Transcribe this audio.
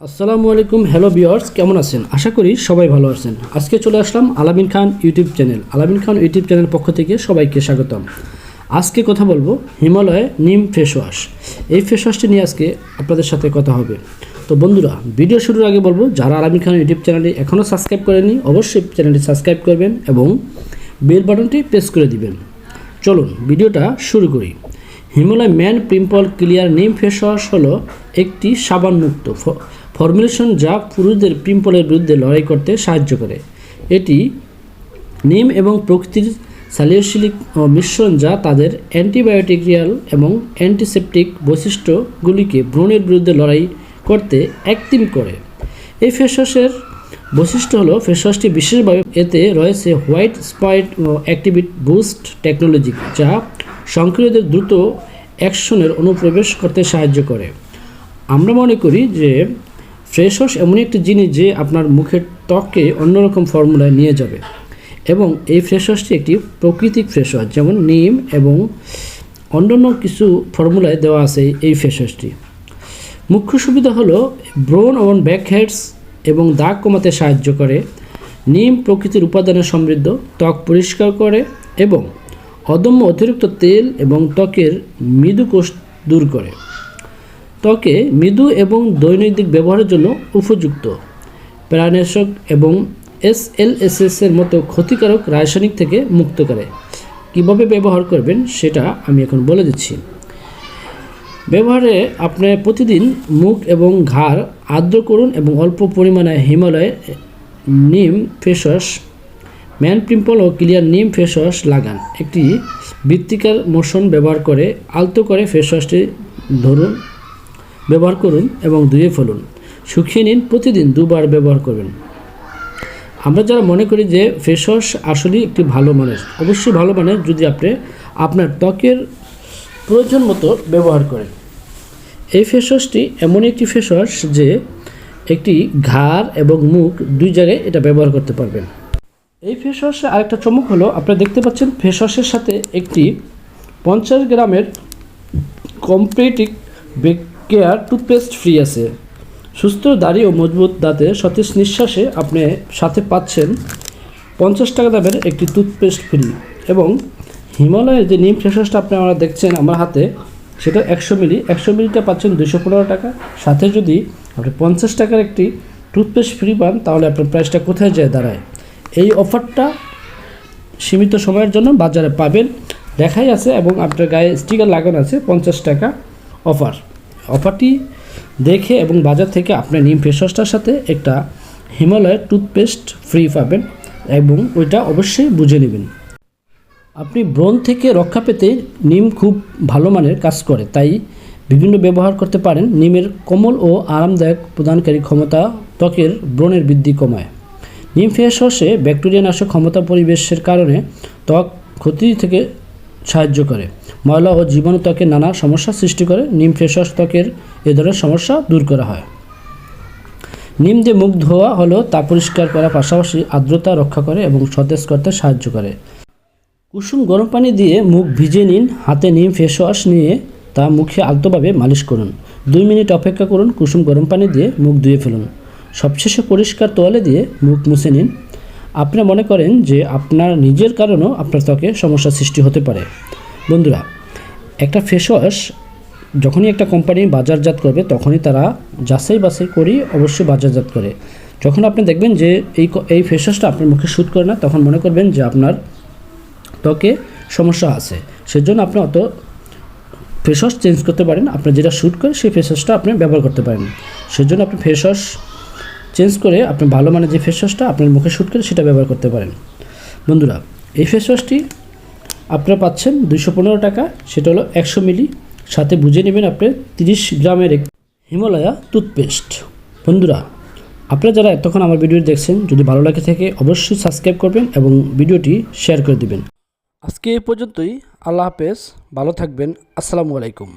আসসালামু আলাইকুম, হ্যালো বিয়ার্স কেমন আছেন? আশা করি সবাই ভালো আছেন। আজকে চলে আসলাম আলামিন খান ইউটিউব চ্যানেল। আলামিন খান ইউটিউব চ্যানেল পক্ষ থেকে সবাইকে স্বাগতম। আজকে কথা বলব হিমালয় নিম ফেস ওয়াশ। এই ফেস ওয়াশটি নিয়ে আজকে আপনাদের সাথে কথা হবে। তো বন্ধুরা, ভিডিও শুরুর আগে বলব, যারা আলামিন খান ইউটিউব চ্যানেলটি এখনও সাবস্ক্রাইব করেনি অবশ্যই চ্যানেলটি সাবস্ক্রাইব করবেন এবং বেল বাটনটি প্রেস করে দিবেন। চলুন, ভিডিওটা শুরু করি। Himalaya man pimple clear neem face wash হলো একটি সাবানমুক্ত ফর্মুলেশন যা পুরুষদের পিম্পলের বিরুদ্ধে লড়াই করতে সাহায্য করে। এটি নিম এবং প্রকৃতির স্যালিওসিলিক মিশ্রণ যা তাদের অ্যান্টিবায়োটিক্রিয়াল এবং অ্যান্টিসেপটিক বৈশিষ্ট্যগুলিকে ব্রণের বিরুদ্ধে লড়াই করতে অ্যাক্টিভ করে। এই ফেসওয়াশের বৈশিষ্ট্য হলো, ফেসওয়াশটি বিশেষভাবে এতে রয়েছে হোয়াইট স্পয়েড অ্যাক্টিভিট বুস্ট টেকনোলজি, যা সংক্রিয়দের দ্রুত অ্যাকশনের অনুপ্রবেশ করতে সাহায্য করে। আমরা মনে করি যে ফ্রেশ ওয়াশ এমন একটি জিনিস যে আপনার মুখের ত্বককে অন্যরকম ফর্মুলায় নিয়ে যাবে। এবং এই ফ্রেশ ওয়াশটি একটি প্রকৃতিক ফ্রেশ ওয়াশ যেমন নিম এবং অন্যান্য কিছু ফর্মুলায় দেওয়া আছে এই ফেস ওয়াশটি মুখ্য সুবিধা হলো ব্রোন এবং ব্যাকহেডস এবং দাগ কমাতে সাহায্য করে। নিম প্রকৃতির উপাদানে সমৃদ্ধ, ত্বক পরিষ্কার করে এবং অদম্য অতিরিক্ত তেল এবং ত্বকের মৃদু কোষ দূর করে। ত্বকে মৃদু এবং দৈনন্দিন ব্যবহারের জন্য উপযুক্ত। প্রাণনাশক এবং এসএলএসএস এর মতো ক্ষতিকারক রাসায়নিক থেকে মুক্ত করে। কীভাবে ব্যবহার করবেন সেটা আমি এখন বলে দিচ্ছি। ব্যবহারে আপনি প্রতিদিন মুখ এবং ঘাড় আর্দ্র করুন এবং অল্প পরিমাণে Himalaya neem face wash man pimple ও ক্লিয়ার নিম ফেস ওয়াশ লাগান। একটি বৃত্তিকার মোশন ব্যবহার করে আলতো করে ফেস ওয়াশটি ধরুন। ব্যবহার করুন এবং ধুয়ে ফেলুন। শুকিয়ে নিন, প্রতিদিন দুবার ব্যবহার করবেন। আমরা যারা মনে করি যে ফেস ওয়াশ আসলেই একটি ভালো মানের, অবশ্যই ভালো মানের যদি আপনি আপনার ত্বকের প্রয়োজন মতো ব্যবহার করেন। এই ফেস ওয়াশটি এমন একটি ফেস ওয়াশ যে একটি ঘাড় এবং মুখ দুই জায়গায় এটা ব্যবহার করতে পারবেন। এই ফেস ওয়াশে আরেকটা চমক হলো, আপনারা দেখতে পাচ্ছেন ফেস ওয়াশের সাথে একটি পঞ্চাশ গ্রামের কমপ্লিটিক কেয়ার টুথপেস্ট ফ্রি আছে। সুস্থ, দাড়ি ও মজবুত দাঁতে সতেজ নিঃশ্বাসে আপনি সাথে পাচ্ছেন পঞ্চাশ টাকা দামের একটি টুথপেস্ট ফ্রি এবং হিমালয়ের যে নিম ফেস ওয়াশটা আপনি আমরা দেখছেন আমার হাতে, সেটা একশো মিলি, একশো মিলিটা পাচ্ছেন দুশো পনেরো টাকা। সাথে যদি আপনি পঞ্চাশ টাকার একটি টুথপেস্ট ফ্রি পান, তাহলে আপনার প্রাইসটা কোথায় যায় দাঁড়ায়? এই অফারটা সীমিত সময়ের জন্য বাজারে পাবেন। দেখাই আছে এবং আপনার গায়ে স্টিকার লাগানো আছে পঞ্চাশ টাকা অফার। অফারটি দেখে এবং বাজার থেকে আপনি নিম ফেস ওয়াশটার সাথে একটা হিমালয়ের টুথপেস্ট ফ্রি পাবেন এবং ওইটা অবশ্যই বুঝে নেবেন। আপনি ব্রণ থেকে রক্ষা পেতে নিম খুব ভালো মানের কাজ করে, তাই বিভিন্ন ব্যবহার করতে পারেন। নিমের কোমল ও আরামদায়ক প্রদানকারী ক্ষমতা ত্বকের ব্রণের বৃদ্ধি কমায়। নিম ফেস ওয়াশে ব্যাকটেরিয়া নাশক ক্ষমতা পরিবেশের কারণে ত্বক ক্ষতি থেকে সাহায্য করে। ময়লা ও জীবাণু ত্বকের নানা সমস্যা সৃষ্টি করে। নিম ফেস ওয়াশ ত্বকের এ ধরনের সমস্যা দূর করা হয়। নিম দিয়ে মুখ ধোয়া হলো তা পরিষ্কার করার পাশাপাশি আর্দ্রতা রক্ষা করে এবং সতেজ করতে সাহায্য করে। কুসুম গরম পানি দিয়ে মুখ ভিজিয়ে নিন। হাতে নিম ফেস ওয়াশ নিয়ে তা মুখে আলতোভাবে মালিশ করুন। দুই মিনিট অপেক্ষা করুন। কুসুম গরম পানি দিয়ে মুখ ধুয়ে ফেলুন। সবশেষে পরিষ্কার তোয়ালে দিয়ে মুখ মুছে নিন। আপনি মনে করেন যে আপনার নিজের কারণেও আপনার ত্বকে সমস্যা সৃষ্টি হতে পারে। বন্ধুরা, একটা ফেস ওয়াশ যখনই একটা কোম্পানি বাজারজাত করবে, তখনই তারা যাচাই বাছাই করেই অবশ্যই বাজারজাত করে। যখন আপনি দেখবেন যে এই এই ফেস ওয়াশটা আপনার মুখে শ্যুট করে না, তখন মনে করবেন যে আপনার ত্বকে সমস্যা আছে। সেজন্য আপনি অত ফেস ওয়াশ চেঞ্জ করতে পারেন। আপনার যেটা শ্যুট করে সেই ফেস ওয়াশটা আপনি ব্যবহার করতে পারেন। সেজন্য আপনি ফেস ওয়াশ চেঞ্জ করে আপনি ভালো মানের যে ফেস ওয়াশটা আপনার মুখে শ্যুট করে সেটা ব্যবহার করতে পারেন। বন্ধুরা, এই ফেস ওয়াশটি আপনারা পাচ্ছেন দুশো পনেরো টাকা, সেটা হলো একশো মিলি। সাথে বুঝে নেবেন আপনি তিরিশ গ্রামের এক হিমালয়া টুথপেস্ট বন্ধুরা, আপনারা যারা এতক্ষণ আমার ভিডিও দেখছেন, যদি ভালো লাগে থাকে, অবশ্যই সাবস্ক্রাইব করবেন এবং ভিডিওটি শেয়ার করে দিবেন। আজকে এই পর্যন্তই, আল্লাহ হাফেজ, ভালো থাকবেন, আসসালামু আলাইকুম।